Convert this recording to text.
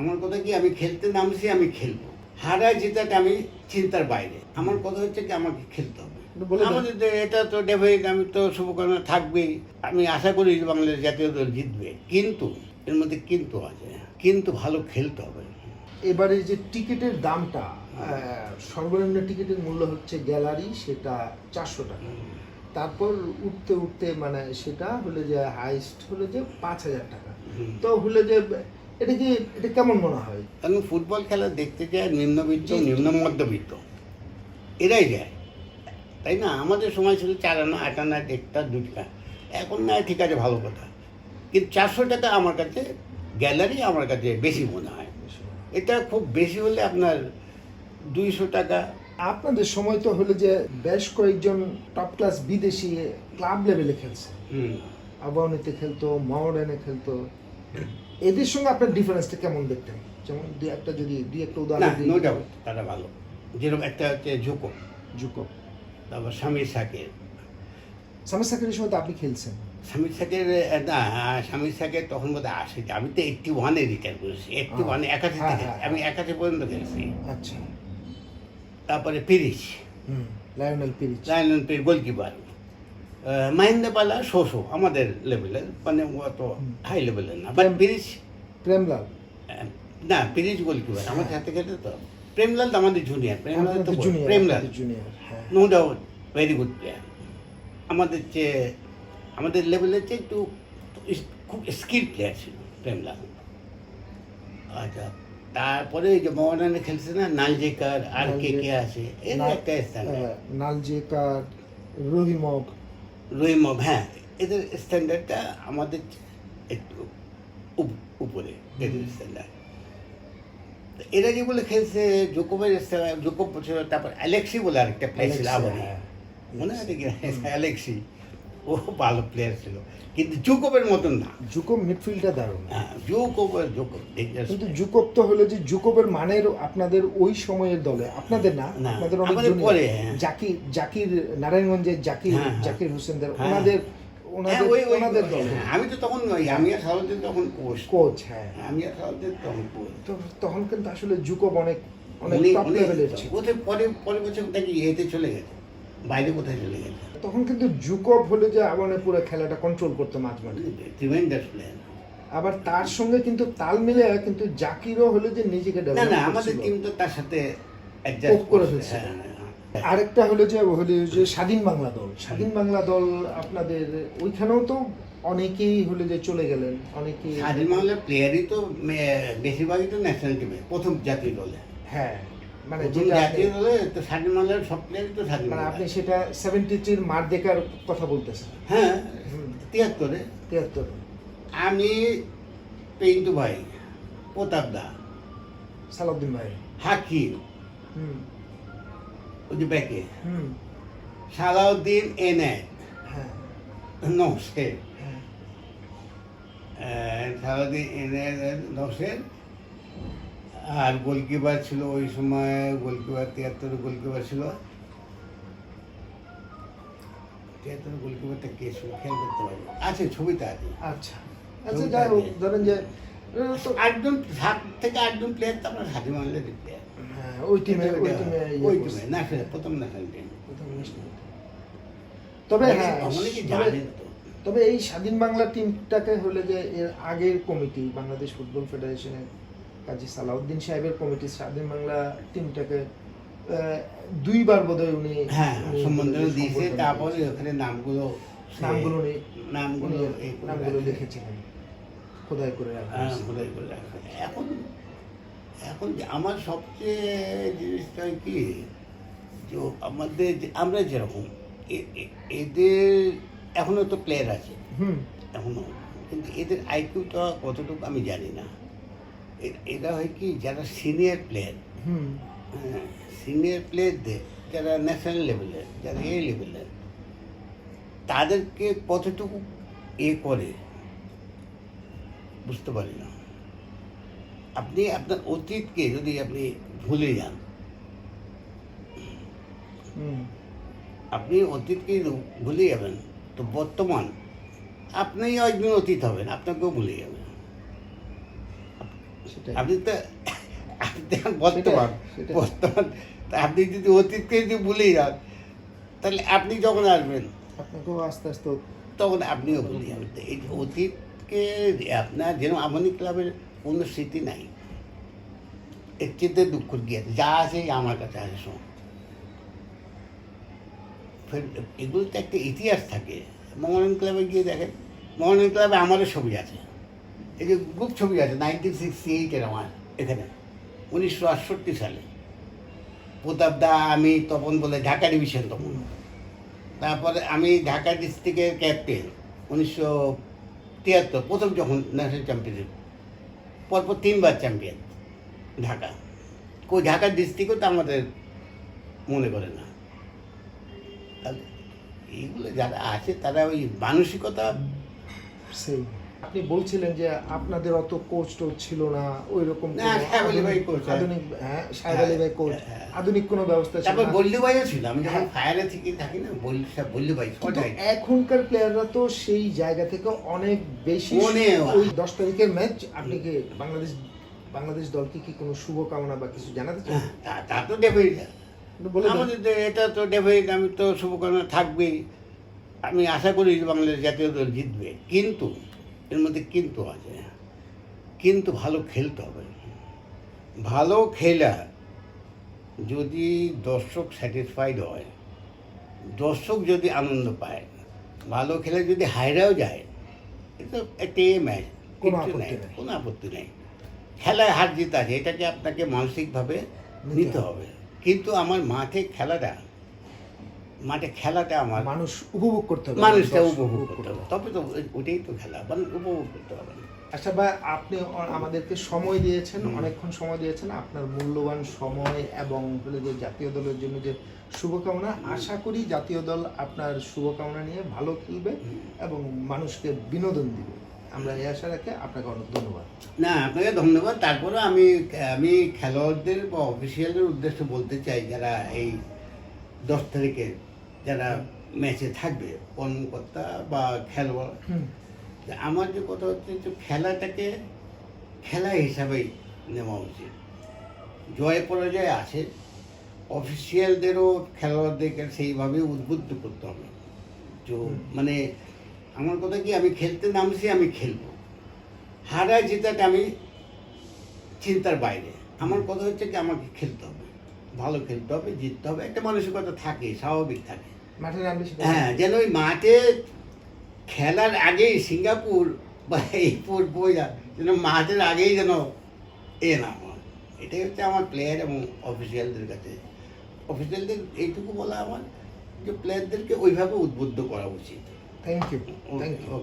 আমার কথা কি আমি খেলতে নামছি আমি খেলব। হারা জেতাটা আমি চিন্তার বাইরে। আমার কথা হচ্ছে কি আমাকে খেলতে হবে। আমাদের এটা তো ডেফিনেট আমি তো শুভকামনা থাকবেই। আমি আশা করি যে বাংলাদেশ জাতীয় দল জিতবে। কিন্তু এর মধ্যে কিন্তু আছে। কিন্তু ভালো খেলতে হবে। এবারে যে টিকিটের দামটা সর্বনিম্ন টিকিটের মূল্য হচ্ছে গ্যালারি সেটা চারশো টাকা। তারপর উঠতে উঠতে মানে সেটা হলে যে হাইস্ট হলে যে পাঁচ হাজার টাকা। তো হলে যে এটা কি এটা কেমন মনে হয়? কারণ ফুটবল খেলা দেখতে যায় নিম্নবিত্ত। নিম্ন মধ্যবিত্ত এরাই যায়। তাই না? আমাদের সময় ছিল চার আনা আট আনা একটা দুটা এখন না ঠিক আছে ভালো কথা। কিন্তু চারশো টাকা আমার কাছে গ্যালারি আমার কাছে বেশি মনে হয়। এটা খুব বেশি হলে আপনার দুইশো টাকা। আপনাদের সময় তো হলো যে বেশ কয়েকজন টপ ক্লাস বিদেশি ক্লাব লেভেলে খেলছে। আবাহনীতে খেলতো মাওরানে খেলতো। এদের সঙ্গে আপনার ডিফারেন্সটা কেমন দেখতেন যেমন দুই একটা যদি দুই একটা উদাহরণ দিই। নো ডাউট তারা ভালো। যেরকম একটা হচ্ছে ঝুঁকো জুকো। তারপর স্বামীর সাকের সামির সাকিরের সময় তো আপনি খেলছেন। স্বামীর সাকের না স্বামীর সাকের তখন বোধহয় আসে আমি তো এইটটি ওয়ানে রিটায়ার করেছি এইটটি ওয়ানে একাশি হ্যাঁ, থেকে হ্যাঁ, আমি একাশি পর্যন্ত খেলছি। আচ্ছা। তারপরে পিরিচ লায়নেল পিরিচ লায়নন পির গোলকিপার মাহিন্দা পালা শো শো আমাদের লেভেলের মানে অত হাই লেভেলের না বাট পিরিচ প্রেমলাল। না পিরিচ গোলকিপার আমার সাথে খেলতে তো। প্রেমলাল তো আমাদের জুনিয়র প্রেমলাল তো জুনিয়র প্রেমলাল। জুনিয়র হ্যাঁ। No doubt very good player আমাদের চেয়ে আমাদের লেভেলের চেয়ে একটু খুব স্কিল প্লেয়ার ছিল প্রেমলাল। আচ্ছা তারপরে ওই যে মোহনানে খেলছে না নালজেকার আর কে কে আছে? এর একটা স্ট্যান্ডার্ড আহ, নালজেকার রহিমক রহিমব হ্যাঁ এদের স্ট্যান্ডার্ডটা আমাদের একটু উপ- উপরে এদের স্ট্যান্ডার্ড এরা যেগুলো খেলছে? জোকোবের জোকোব তারপর অ্যালেক্সি বলে আরেকটা প্লেয়ার ছিল আবার হ্যাঁ। মনে আছে কি? অ্যালেক্সি। ও ভালো প্লেয়ার ছিল। কিন্তু জুকোবের মতন না। জুকোব মিডফিল্ডটা দারুণ। হ্যাঁ জুকোব dangerous কিন্তু। জুকোব তো হলো যে জুকোবের মানের আপনাদের ওই সময়ের দলে। আপনাদের না আপনাদের অনেক পরে, হ্যাঁ। জাকির জাকির নারায়ণগঞ্জের জাকির হ্যাঁ, হ্যাঁ। জাকির হোসেনদের ওনাদের ওনাদের ওই- ওই- ওনাদের দলে। আমি তো তখন আমি আর তখন কোচ কোচ হ্যাঁ। আমি আর তখন কোচ তো তখন কিন্তু আসলে জুকোব অনেক অনেক টপ লেভেলের ছিল। ওদের পরে পরে বছর নাকি এতে চলে গেছে। বাইরে কোথায় চলে গেছে? তখন কিন্তু জুকোব হলো যে মানে পুরো খেলাটা কন্ট্রোল করতো মাঝ মাঠে ট্রিমেন্ডাস প্লেয়ার আবার তার সঙ্গে কিন্তু তাল মিলে কিন্তু জাকিরও হলো যে নিজেকে না না আমাদের টিম তো তার সাথে অ্যাডজাস্ট করে ফেলছে। আরেকটা হলো যে হলো যে স্বাধীন বাংলা দল। স্বাধীন বাংলা দল আপনাদের ওইখানেও তো অনেকেই হলো যে চলে গেলেন অনেকেই স্বাধীন বাংলার প্লেয়ারই তো বেশিরভাগই তো ন্যাশনাল টিমে প্রথম জাতীয় দলে। হ্যাঁ। মানে মানে আপনি সেটা সেভেন্টি থ্রির মার দেখার কথা বলতেছেন। হ্যাঁ। তিয়াত্তরে। তিয়াত্তর। আমি পেন্টু ভাই প্রতাপ দা। সালাউদ্দিন ভাই। হাকিম। ওই যে ব্যাকে। সালাউদ্দিন এনায়েত। হ্যাঁ। নকশের হ্যাঁ। সালাউদ্দিন এনায়েত নকশের আর গোলকিপার ছিল ওই সময় গোলকিপার তিয়াত্তর গোলকিপার ছিল। তিয়াত্তর গোলকিপারটা কে ছিল? খেয়াল করতে পারি আছে আছে। আচ্ছা। আচ্ছা যাই হোক ধরেন যে এ তো আটজন সাত থেকে প্লেয়ার তো আমরা স্বাধীন বাংলার প্লেয়ার ওই টিমে ওই টিমে ওই টিমে ন্যাশনাল প্রথম ন্যাশনাল টিম প্রথম national team। তবে হ্যাঁ অনেকে তবে- জানেন তো। তবে এই স্বাধীন বাংলা টিমটাকে হলে যে এর আগের কমিটি বাংলাদেশ ফুটবল ফেডারেশনের কাজী সালাউদ্দিন সাহেবের কমিটি স্বাধীন বাংলা টিমটাকে দুইবার বোধহয় উনি হ্যাঁ উনি দিয়েছে। তারপরে ওখানে নামগুলো নামগুলো নামগুলো নামগুলো লিখেছিলেন। খোদাই করে হ্যাঁ, খোদাই করে রাখা। এখন এখন আমার সবচেয়ে জিনিসটা কি যে আমাদের আমরা যেরকম এদের এখনও তো প্লেয়ার আছে। হুম। এখনও। কিন্তু এদের আইকিউটা কতটুকু আমি জানি না। এ- এরা হয় কি যারা সিনিয়র প্লেয়ার সিনিয়র প্লেয়ারদের যারা ন্যাশনাল লেভেলের যারা এ লেভেলের তাদেরকে কতটুকু এ করে বুঝতে পারি না। আপনি আপনার অতীতকে যদি আপনি ভুলে যান আপনি অতীতকে ভুলে যাবেন তো বর্তমান আপনিও একদিন অতীত হবেন আপনাকেও ভুলে যাবেন। আপনি তো আপনি তো এখন বর্তমান বর্তমান আপনি যদি অতীতকে যদি ভুলেই যান তাহলে আপনি যখন আসবেন আপনাকেও আস্তে আস্তে তখন আপনিও ভুলে যাবেন। এই অতীতকে আপনার যেন আমনি ক্লাবের কোনো স্মৃতি নাই এর চেয়ে দুঃখ গিয়েছে যা আছে আমার কাছে আছে সব ফের এগুলো তো একটা ইতিহাস থাকে। মঙ্গলন ক্লাবে গিয়ে দেখেন মঙ্গলন ক্লাবে আমারও ছবি আছে। এই যে গ্রুপ ছবি আছে নাইনটিন সিক্সটি এইটের আমার এখানে, উনিশশো আটষট্টি সালে। প্রতাপ দা, আমি, তপন বলে ঢাকা ডিভিশন তখন তারপরে আমি ঢাকা ডিস্ট্রিক্টের ক্যাপ্টেন উনিশশো তিয়াত্তর, প্রথম যখন ন্যাশনাল চ্যাম্পিয়নশিপ পরপর তিনবার চ্যাম্পিয়ন ঢাকা। কই ঢাকা ডিস্ট্রিক্টও তো আমাদের মনে করে না। এইগুলো যারা আছে, তারা ওই মানসিকতা সেই। আপনি বলছিলেন যে আপনাদের অত কোচ টোচ ছিল না ওই রকম হ্যাঁ। আধুনিক হ্যাঁ সাহেব আলী ভাই কোচ হ্যাঁ। আধুনিক কোনো ব্যবস্থা ছিল তারপর বল্লু ভাইও ছিল আমি যখন হ্যাঁ। ফায়ারে থেকে থাকি না বল্লু বল্লু ভাই এখনকার প্লেয়াররা তো সেই জায়গা থেকে অনেক বেশি ওই দশ তারিখের ম্যাচ আপনি কি বাংলাদেশ বাংলাদেশ দলকে কি কোনো শুভকামনা বা কিছু জানাতে চান? হ্যাঁ, তা- তা আমাদের এটা তো ডেফিনেট আমি তো শুভকামনা থাকবেই। আমি আশা করি বাংলাদেশ জাতীয় দল জিতবে। কিন্তু এর মধ্যে কিন্তু আছে। কিন্তু ভালো খেলতে হবে। ভালো খেলা যদি দর্শক স্যাটিসফাইড হয় দর্শক যদি আনন্দ পায় ভালো খেলে যদি হাইরাও যায় এটা একটা ম্যাচ কোনো কিছু আপত্তি নাই নেই। কোনো আপত্তি নেই। খেলায় হার জিত আছে এটাকে আপনাকে মানসিকভাবে নিতে হবে। কিন্তু আমার মাঠে খেলাটা মাঠে খেলাটা আমার মানুষ উপভোগ করতে হবে মানুষটা উপভোগ করতে হবে। তবে তো ওটাই তো খেলা মানুষ উপভোগ করতে হবে। আচ্ছা ভাই আপনি আমাদেরকে সময় দিয়েছেন অনেকক্ষণ সময় দিয়েছেন আপনার মূল্যবান সময় এবং হলো যে জাতীয় দলের জন্য যে শুভকামনা আশা করি জাতীয় দল আপনার শুভকামনা নিয়ে ভালো খেলবে এবং মানুষকে বিনোদন দিবে। আমরা এই আশা রাখে আপনাকে অনেক ধন্যবাদ। না আপনাকে ধন্যবাদ। তারপরে আমি আমি খেলোয়াড়দের বা অফিসিয়ালদের উদ্দেশ্যে বলতে চাই যারা এই দশ তারিখে যারা ম্যাচে থাকবে কর্মকর্তা বা খেলোয়াড় আমার যে কথা হচ্ছে যে খেলাটাকে খেলা হিসাবেই নেওয়া উচিত। জয় পরাজয় আছে অফিসিয়ালদেরও খেলোয়াড়দেরকে সেইভাবে উদ্বুদ্ধ করতে হবে। তো মানে আমার কথা কি আমি খেলতে নামছি আমি খেলব। হারা জেতাটা আমি চিন্তার বাইরে। আমার কথা হচ্ছে কি আমাকে খেলতে হবে। ভালো খেলতে হবে জিততে হবে একটা মানসিকতা থাকে স্বাভাবিক থাকে। মাঠে হ্যাঁ যেন ওই মাঠে খেলার আগেই সিঙ্গাপুর বা এই বইরা যেন মাঠের আগেই যেন এ না হয়। এটাই হচ্ছে আমার প্লেয়ার এবং অফিসিয়ালদের কাছে। অফিসিয়ালদের এইটুকু বলা আমার যে প্লেয়ারদেরকে ওইভাবে উদ্বুদ্ধ করা উচিত। Thank you thank you